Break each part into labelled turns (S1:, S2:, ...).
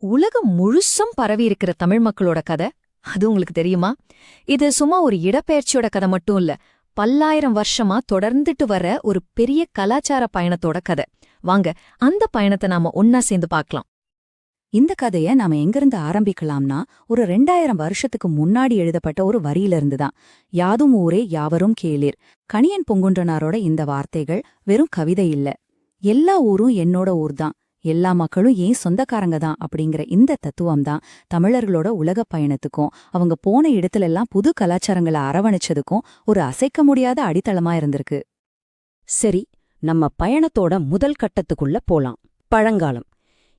S1: உலகம் முழுசும் பரவியிருக்கிற தமிழ் மக்களோட கதை. அது உங்களுக்கு தெரியுமா? இது சும்மா ஒரு இடப்பெயர்ச்சியோட கதை மட்டும் இல்ல. பல்லாயிரம் வருஷமா தொடர்ந்துட்டு வர ஒரு பெரிய கலாச்சார பயணத்தோட கதை. வாங்க அந்த பயணத்தை நாம ஒன்னா சேர்ந்து பார்க்கலாம்.
S2: இந்த கதைய நாம எங்கிருந்து ஆரம்பிக்கலாம்னா ஒரு ரெண்டாயிரம் வருஷத்துக்கு முன்னாடி எழுதப்பட்ட ஒரு வரியிலிருந்து தான் யாதும் ஊரே யாவரும் கேளீர். கணியன் பொங்குன்றனாரோட இந்த வார்த்தைகள் வெறும் கவிதை இல்ல. எல்லா ஊரும் என்னோட ஊர்தான். எல்லா மக்களும் ஏன் சொந்தக்காரங்க தான் அப்படிங்கிற இந்த தத்துவம் தான் தமிழர்களோட உலகப் பயணத்துக்கும் அவங்க போன இடத்துலெல்லாம் புது கலாச்சாரங்களை அரவணைச்சதுக்கும் ஒரு அசைக்க முடியாத அடித்தளமா இருந்திருக்கு.
S3: சரி நம்ம பயணத்தோட முதல் கட்டத்துக்குள்ள போலாம். பழங்காலம்.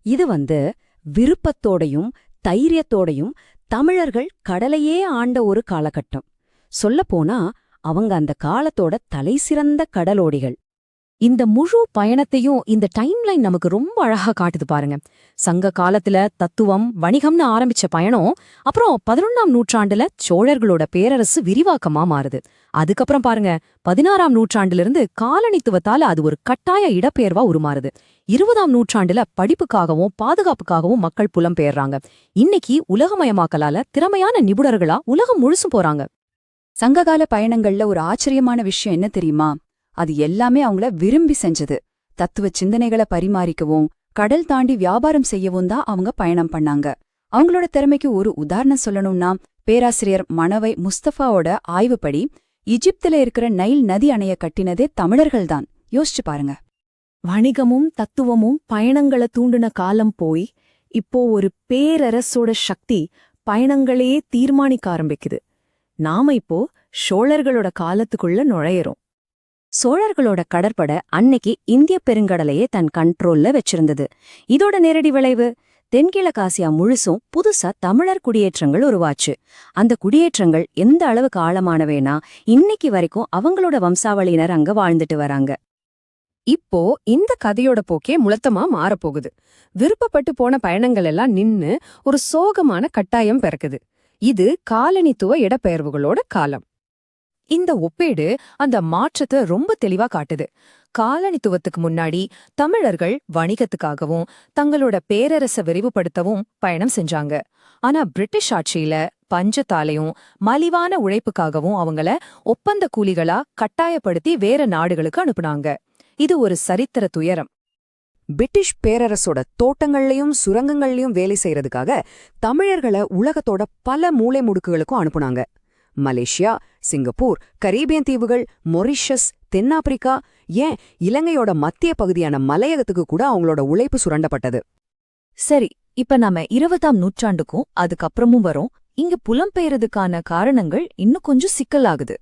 S3: இது வந்து விருப்பத்தோடையும் தைரியத்தோடையும் தமிழர்கள் கடலையே ஆண்ட ஒரு காலகட்டம். சொல்லப்போனா அவங்க அந்த காலத்தோட தலைசிறந்த கடலோடிகள்.
S1: இந்த முழு பயணத்தையும் இந்த டைம்லைன் நமக்கு ரொம்ப அழகா காட்டுது பாருங்க. சங்க காலத்துல தத்துவம் வணிகம்னு ஆரம்பிச்ச பயணம் அப்புறம் பதினொன்னாம் நூற்றாண்டுல சோழர்களோட பேரரசு விரிவாக்கமா மாறுது. அதுக்கப்புறம் பாருங்க பதினாறாம் நூற்றாண்டுல இருந்து காலனித்துவத்தால அது ஒரு கட்டாய இடப்பெயர்வா உருமாறுது. இருபதாம் நூற்றாண்டுல படிப்புக்காகவும் பாதுகாப்புக்காகவும் மக்கள் புலம்பெயர்றாங்க. இன்னைக்கு உலகமயமாக்கலால திறமையான நிபுணர்களா உலகம் முழுசும் போறாங்க.
S2: சங்ககால பயணங்கள்ல ஒரு ஆச்சரியமான விஷயம் என்ன தெரியுமா? அது எல்லாமே அவங்கள விரும்பி செஞ்சது. தத்துவ சிந்தனைகளை பரிமாறிக்கவும் கடல் தாண்டி வியாபாரம் செய்யவும் தான் அவங்க பயணம் பண்ணாங்க. அவங்களோட திறமைக்கு ஒரு உதாரணம் சொல்லணும்னா பேராசிரியர் மணவை முஸ்தபாவோட ஆய்வுப்படி இஜிப்துல இருக்கிற நைல் நதி அணைய கட்டினதே தமிழர்கள்தான் யோசிச்சு பாருங்க.
S1: வணிகமும் தத்துவமும் பயணங்களை தூண்டின காலம் போய் இப்போ ஒரு பேரரசோட சக்தி பயணங்களையே தீர்மானிக்க ஆரம்பிக்குது. நாம இப்போ சோழர்களோட காலத்துக்குள்ள நுழையறோம்.
S3: சோழர்களோட கடற்படை அன்னைக்கு இந்திய பெருங்கடலையே தன் கண்ட்ரோல்ல வச்சிருந்தது. இதோட நேரடி விளைவு தென்கிழக்காசியா முழுசும் புதுசா தமிழர் குடியேற்றங்கள் உருவாச்சு. அந்த குடியேற்றங்கள் எந்த அளவுக்கு ஆழமானவேனா இன்னைக்கு வரைக்கும் அவங்களோட வம்சாவளியினர் அங்க வாழ்ந்துட்டு வராங்க.
S4: இப்போ இந்த கதையோட போக்கே முழத்தமா மாறப்போகுது. விருப்பப்பட்டு போன பயணங்கள் எல்லாம் நின்னு ஒரு சோகமான கட்டாயம் பிறக்குது. இது காலனித்துவ இடப்பெயர்வுகளோட காலம். இந்த ஒப்பேடு அந்த மாற்றத்தை ரொம்ப தெளிவா காட்டுது. காலனித்துவத்துக்கு முன்னாடி தமிழர்கள் வணிகத்துக்காகவும் தங்களோட பேரரச விரிவுபடுத்தவும் பயணம் செஞ்சாங்க. ஆனா பிரிட்டிஷ் ஆட்சியில பஞ்சத்தாலையும் மலிவான உழைப்புக்காகவும் அவங்கள ஒப்பந்த கூலிகளா கட்டாயப்படுத்தி வேற நாடுகளுக்கு அனுப்புனாங்க. இது ஒரு சரித்திர துயரம்.
S5: பிரிட்டிஷ் பேரரசோட தோட்டங்கள்லயும் சுரங்கங்கள்லயும் வேலை செய்யறதுக்காக தமிழர்களை உலகத்தோட பல மூலை முடுக்குகளுக்கும் அனுப்புனாங்க. மலேசியா சிங்கப்பூர் கரீபியன் தீவுகள் மொரிஷஸ் தென்னாப்பிரிக்கா ஏன் இலங்கையோட மத்திய பகுதியான மலையகத்துக்கு கூட அவங்களோட உழைப்பு சுரண்டப்பட்டது?
S1: சரி இப்ப நாம இருபதாம் நூற்றாண்டுக்கும் அதுக்கப்புறமும் வரோம். இங்க புலம்பெயர்றதுக்கான காரணங்கள் இன்னும் கொஞ்சம் சிக்கலாகுது.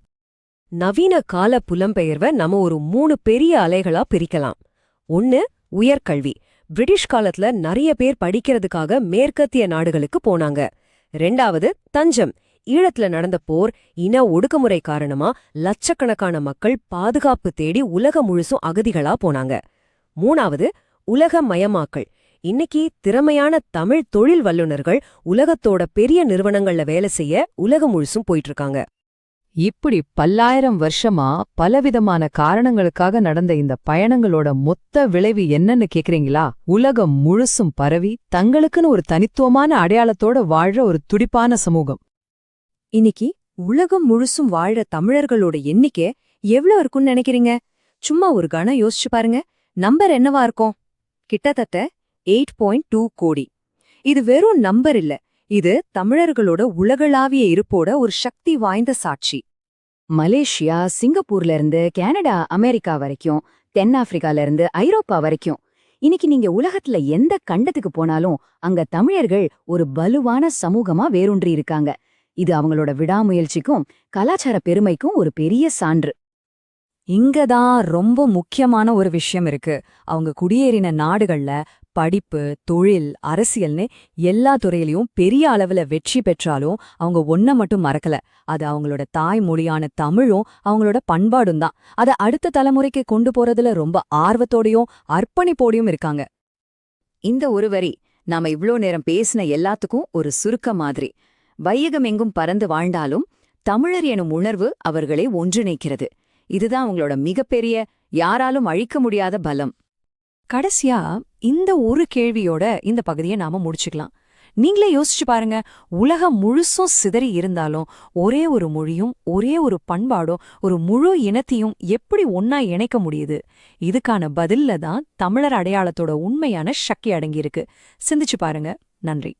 S4: நவீன கால புலம்பெயர்வை நம்ம ஒரு மூணு பெரிய அலைகளா பிரிக்கலாம். ஒன்னு உயர்கல்வி. பிரிட்டிஷ் காலத்துல நிறைய பேர் படிக்கிறதுக்காக மேற்கத்திய நாடுகளுக்கு போனாங்க. ரெண்டாவது தஞ்சம். ஈழத்துல நடந்த போர் இன ஒடுக்குமுறை காரணமா லட்சக்கணக்கான மக்கள் பாதுகாப்பு தேடி உலகம் முழுசும் அகதிகளா போனாங்க. மூணாவது உலக மயமாக்கல் இன்னைக்கு திறமையான தமிழ் தொழில் வல்லுநர்கள் உலகத்தோட பெரிய நிறுவனங்கள்ல வேலை செய்ய உலகம் முழுசும் போயிட்டு இருக்காங்க
S6: இப்படி பல்லாயிரம் வருஷமா பலவிதமான காரணங்களுக்காக நடந்த இந்த பயணங்களோட மொத்த விளைவு என்னன்னு கேக்குறீங்களா? உலகம் முழுசும் பரவி தங்களுக்குன்னு ஒரு தனித்துவமான அடையாளத்தோட வாழ்ற ஒரு துடிப்பான சமூகம்.
S4: இன்னைக்கு உலகம் முழுசும் வாழற தமிழர்களோட எண்ணிக்கை எவ்வளவு இருக்கும்னு நினைக்கிறீங்க? சும்மா ஒரு கணம் யோசிச்சு பாருங்க. நம்பர் என்னவா இருக்கும்? கிட்டத்தட்ட எயிட் பாயிண்ட் டூ கோடி. இது வெறும் நம்பர் இல்ல. இது தமிழர்களோட உலகளாவிய இருப்போட ஒரு சக்தி வாய்ந்த சாட்சி.
S2: மலேசியா சிங்கப்பூர்ல இருந்து கனடா அமெரிக்கா வரைக்கும் தென்னாப்பிரிக்கால இருந்து ஐரோப்பா வரைக்கும். இன்னைக்கு நீங்க உலகத்துல எந்த கண்டத்துக்கு போனாலும் அங்க தமிழர்கள் ஒரு பலுவான சமூகமா வேரூன்றி இருக்காங்க. இது அவங்களோட விடாமுயற்சிக்கும் கலாச்சார பெருமைக்கும் ஒரு பெரிய சான்று.
S3: இங்கதான் ரொம்ப முக்கியமான ஒரு விஷயம் இருக்கு. அவங்க குடியேறின நாடுகள்ல படிப்பு தொழில் அரசியல்னு எல்லா துறையிலயும் பெரிய அளவுல வெற்றி பெற்றாலும் அவங்க ஒன்ன மட்டும் மறக்கல. அது அவங்களோட தாய்மொழியான தமிழும் அவங்களோட பண்பாடும் தான். அதை அடுத்த தலைமுறைக்கு கொண்டு போறதுல ரொம்ப ஆர்வத்தோடையும் அர்ப்பணிப்போடையும் இருக்காங்க.
S2: இந்த ஒரு வரி நாம இவ்ளோ நேரம் பேசின எல்லாத்துக்கும் ஒரு சுருக்க மாதிரி. வையகம் எங்கும் பறந்து வாழ்ந்தாலும் தமிழர் எனும் உணர்வு அவர்களை ஒன்றிணைக்கிறது. இதுதான் அவங்களோட மிகப்பெரிய யாராலும் அழிக்க முடியாத பலம். கடைசியா இந்த ஒரு கேள்வியோட இந்த பகுதியை நாம முடிச்சுக்கலாம். நீங்களே யோசிச்சு பாருங்க உலகம் முழுசும் சிதறி இருந்தாலும் ஒரே ஒரு மொழியும் ஒரே ஒரு பண்பாடும் ஒரு முழு இனத்தையும் எப்படி ஒன்னா இணைக்க முடியுது? இதுக்கான பதில்ல தான் தமிழர் அடையாளத்தோட உண்மையான சக்தி அடங்கியிருக்கு. சிந்திச்சு பாருங்க. நன்றி.